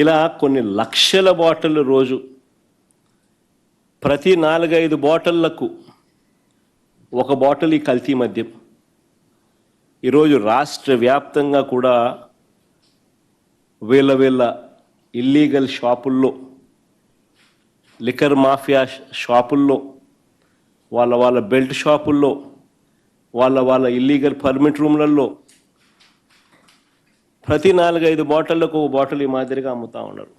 ఇలా కొన్ని లక్షల బాటిల్ రోజు. ప్రతి నాలుగైదు బాటిళ్ళకు ఒక బాటిల్ ఈ కల్తీ మద్యం. ఈరోజు రాష్ట్ర వ్యాప్తంగా కూడా వీళ్ళ వీళ్ళ ఇల్లీగల్ షాపుల్లో లిక్కర్ మాఫియా షాపుల్లో వాళ్ళ వాళ్ళ బెల్ట్ షాపుల్లో వాళ్ళ వాళ్ళ ఇల్లీగల్ పర్మిట్ రూమ్లలో ప్రతి నాలుగైదు బాటిళ్ళకు ఒక బాటిల్ ఈ మాదిరిగా అమ్ముతూ ఉన్నారు.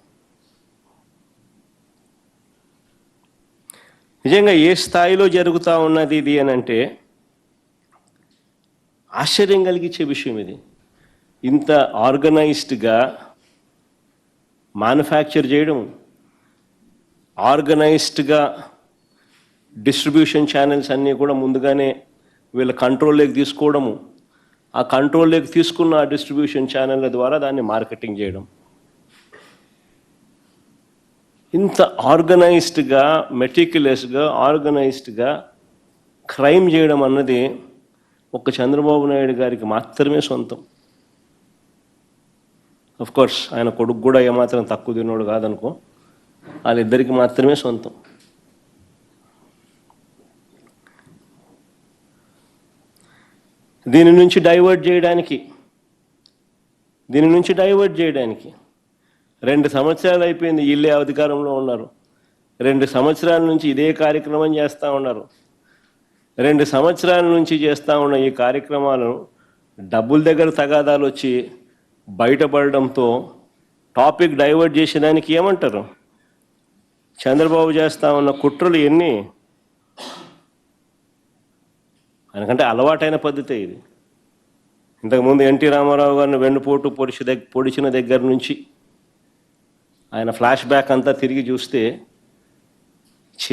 నిజంగా ఏ స్థాయిలో జరుగుతూ ఉన్నది ఇది అని అంటే ఆశ్చర్యం కలిగించే విషయం ఇది. ఇంత ఆర్గనైజ్డ్గా మ్యానుఫ్యాక్చర్ చేయడం ఆర్గనైజ్డ్గా డిస్ట్రిబ్యూషన్ ఛానల్స్ అన్నీ కూడా ముందుగానే వీళ్ళ కంట్రోల్లోకి తీసుకోవడము ఆ కంట్రోల్లోకి తీసుకున్న ఆ డిస్ట్రిబ్యూషన్ ఛానళ్ళ ద్వారా దాన్ని మార్కెటింగ్ చేయడం. ఇంత ఆర్గనైజ్డ్గా మెటిక్యులస్గా ఆర్గనైజ్డ్గా క్రైమ్ చేయడం అన్నది ఒక చంద్రబాబు నాయుడు గారికి మాత్రమే సొంతం. అఫ్ కోర్స్ ఆయన కొడుకు కూడా ఏమాత్రం తక్కువ తిన్నోడు కాదనుకో వాళ్ళిద్దరికి మాత్రమే సొంతం. దీని నుంచి డైవర్ట్ చేయడానికి దీని నుంచి డైవర్ట్ చేయడానికి రెండు సంవత్సరాలు అయిపోయింది ఇల్లే అధికారంలో ఉన్నారు. రెండు సంవత్సరాల నుంచి ఇదే కార్యక్రమం చేస్తూ ఉన్నారు. రెండు సంవత్సరాల నుంచి చేస్తూ ఉన్న ఈ కార్యక్రమాలను డబ్బుల దగ్గర తగాదాలు వచ్చి బయటపడడంతో టాపిక్ డైవర్ట్ చేసేదానికి ఏమంటారు? చంద్రబాబు చేస్తూ ఉన్న కుట్రలు ఎన్ని? ఆయనకంటే అలవాటైన పద్ధతే ఇది. ఇంతకుముందు ఎన్టీ రామారావు గారిని వెన్నుపోటు పొడిచి దగ్గర పొడిచిన దగ్గర నుంచి ఆయన ఫ్లాష్ బ్యాక్ అంతా తిరిగి చూస్తే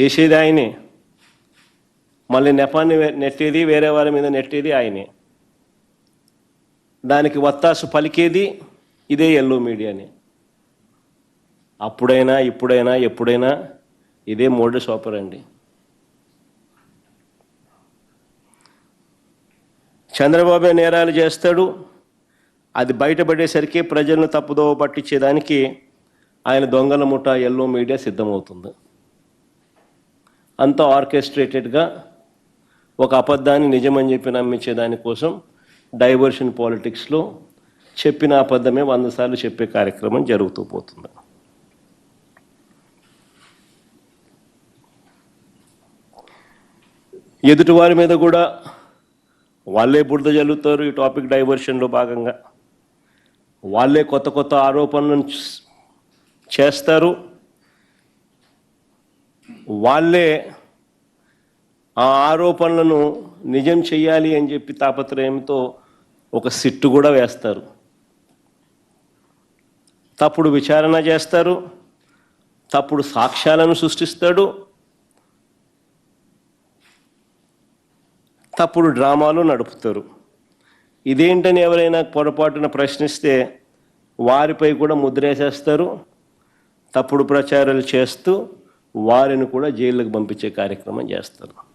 చేసేది ఆయనే. మళ్ళీ నెపాన్ని నెట్టేది వేరే వారి మీద నెట్టేది ఆయనే. దానికి వత్తాసు పలికేది ఇదే ఎల్లో మీడియానే. అప్పుడైనా ఇప్పుడైనా ఎప్పుడైనా ఇదే మోడస్ అండి చంద్రబాబు నేరాలు చేస్తాడు. అది బయటపడేసరికి ప్రజలను తప్పుదోవ పట్టించేదానికి ఆయన దొంగల ముఠ ఎల్లో మీడియా సిద్ధమవుతుంది. అంతా ఆర్కెస్ట్రేటెడ్గా ఒక అబద్ధాన్ని నిజమని చెప్పి నమ్మించే దానికోసం డైవర్షన్ పాలిటిక్స్లో చెప్పిన అబద్ధమే వంద సార్లు చెప్పే కార్యక్రమం జరుగుతూ పోతుంది. ఎదుటివారి మీద కూడా వాళ్ళే బురద జల్లుతారు ఈ టాపిక్ డైవర్షన్లో భాగంగా. వాళ్ళే కొత్త కొత్త ఆరోపణలను చేస్తారు. వాళ్ళే ఆ ఆరోపణలను నిజం చెయ్యాలి అని చెప్పి తాపత్రయంతో ఒక సిట్టు కూడా వేస్తారు. తప్పుడు విచారణ చేస్తారు. తప్పుడు సాక్ష్యాలను సృష్టిస్తాడు. తప్పుడు డ్రామాలు నడుపుతారు. ఇదేంటని ఎవరైనా పొరపాటున ప్రశ్నిస్తే వారిపై కూడా ముద్రేసేస్తారు. తప్పుడు ప్రచారాలు చేస్తూ వారిని కూడా జైళ్ళకు పంపించే కార్యక్రమం చేస్తారు.